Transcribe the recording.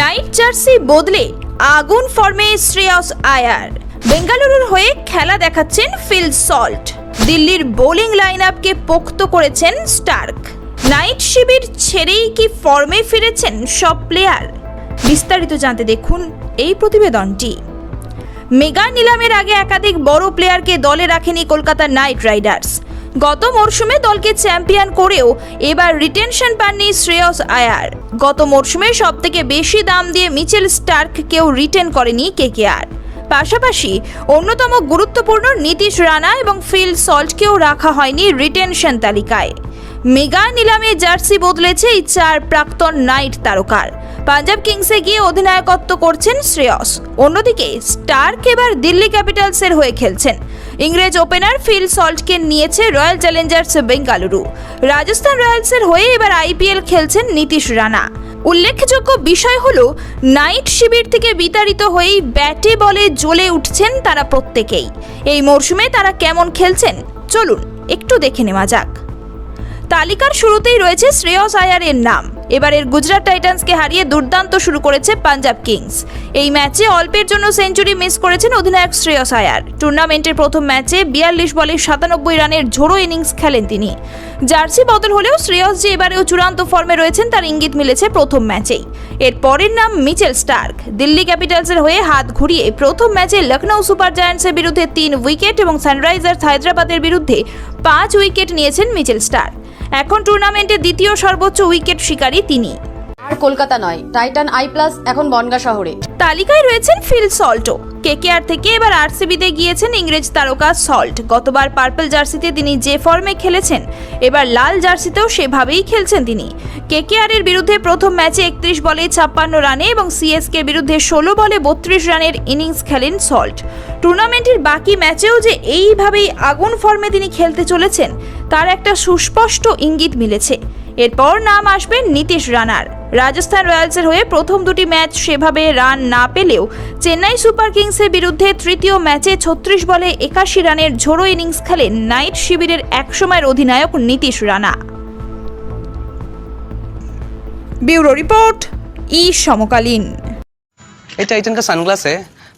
Night jersey বদলে আগুন ফর্মে শ্রেয়স আয়ার। বেঙ্গালুরুর হয়ে খেলা দেখাচ্ছেন ফিল সল্ট। দিল্লির বোলিং লাইন আপকে পোক্ত করেছেন স্টার্ক। নাইট শিবির ছেড়েই কি ফর্মে ফিরেছেন সব প্লেয়ার বিস্তারিত জানতে দেখুন এই প্রতিবেদনটি। মেগা নিলামের আগে একাধিক বড় প্লেয়ারকে দলে রাখেনি কলকাতা নাইট রাইডার্স। গত মরশুমে দলকে চ্যাম্পিয়ন করেও এবার রিটেনশন পাননি শ্রেয়স আয়ার। গত মরশুমে সব থেকে বেশি দাম দিয়ে মিচেল স্টার্ক কেউ রিটেন করেনি কেকেআর। পাশাপাশি অন্যতম গুরুত্বপূর্ণ নীতিশ রানা এবং ফিল সল্টকেও রাখা হয়নি রিটেনশন তালিকায়। মেগা নিলামে জার্সি বদলেছে এই চার প্রাক্তন নাইট তারকার। পাঞ্জাব কিংসে গিয়ে অধিনায়কত্ব করছেন শ্রেয়স। অন্যদিকে স্টার্ক এবার দিল্লি ক্যাপিটালসের হয়ে খেলছেন। ইংরেজ ওপেনার ফিল সল্টকে নিয়েছে রয়্যাল চ্যালেঞ্জার্স বেঙ্গালুরু। রাজস্থান রয়্যালসের হয়ে এবার আইপিএল খেলছেন নীতিশ রানা। উল্লেখযোগ্য বিষয় হলো, নাইট শিবির থেকে বিতাড়িত হয়েই ব্যাটে বলে জ্বলে উঠছেন তারা প্রত্যেকেই। এই মরশুমে তারা কেমন খেলছেন? চলুন, একটু দেখে নেওয়া যাক। তালিকার শুরুতেই রয়েছে শ্রেয়স আয়ারের নাম। এবারের গুজরাট টাইটান্সকে হারিয়ে দুর্দান্ত শুরু করেছে পাঞ্জাব কিংস। এই ম্যাচে অল্পের জন্য সেঞ্চুরি মিস করেছেন অধিনায়ক শ্রেয়স আয়ার। টুর্নামেন্টের প্রথম ম্যাচে বিয়াল্লিশ বলে সাতানব্বই রানের ঝোড়ো ইনিংস খেলেন তিনি। জার্সি বদল হলেও শ্রেয়স যে এবারেও চূড়ান্ত ফর্মে রয়েছেন তার ইঙ্গিত মিলেছে প্রথম ম্যাচেই। এর পরের নাম মিচেল স্টার্ক। দিল্লি ক্যাপিটালসের হয়ে হাত ঘুরিয়ে প্রথম ম্যাচে লখনৌ সুপার জায়ান্টসের বিরুদ্ধে তিন উইকেট এবং সানরাইজার্স হায়দ্রাবাদের বিরুদ্ধে পাঁচ উইকেট নিয়েছেন মিচেল স্টার্ক। এখন টুর্নামেন্টে দ্বিতীয় সর্বোচ্চ উইকেট শিকারী তিনি। আর কলকাতা নয় টাইটান আই প্লাস এখন বনগা শহরে। তালিকায় রয়েছেন ফিল সল্টও কেকেআর থেকে এবার আরসিবিতে গিয়েছেন ইংরেজ তারকা সল্ট। গতবার পার্পল জার্সিতে তিনি যে ফর্মে খেলেছেন এবার লাল জার্সিতেও সেভাবেই খেলছেন তিনি। কেকেআর এর বিরুদ্ধে প্রথম ম্যাচে একত্রিশ বলে ছাপ্পান্ন রানে এবং সিএসকে বিরুদ্ধে ষোলো বলে বত্রিশ রানের ইনিংস খেলেন সল্ট। টুর্নামেন্টের বাকি ম্যাচেও যে এইভাবেই আগুন ফর্মে তিনি খেলতে চলেছেন তার একটা সুস্পষ্ট ইঙ্গিত মিলেছে এরপর নাম আসবেন নীতিশ রানার রাজস্থান রয়্যালসের হয়ে প্রথম দুটি ম্যাচ সেভাবে রান না পেলেও চেন্নাই সুপার কিংসের বিরুদ্ধে তৃতীয় ম্যাচে ছত্রিশ বলে একাশি রানের ঝোড়ো ইনিংস খেলেন নাইট শিবিরের একসময়ের অধিনায়ক নীতিশ রানা ব্যুরো রিপোর্ট ই সমকালীন ये टाइटन का सनग्लास है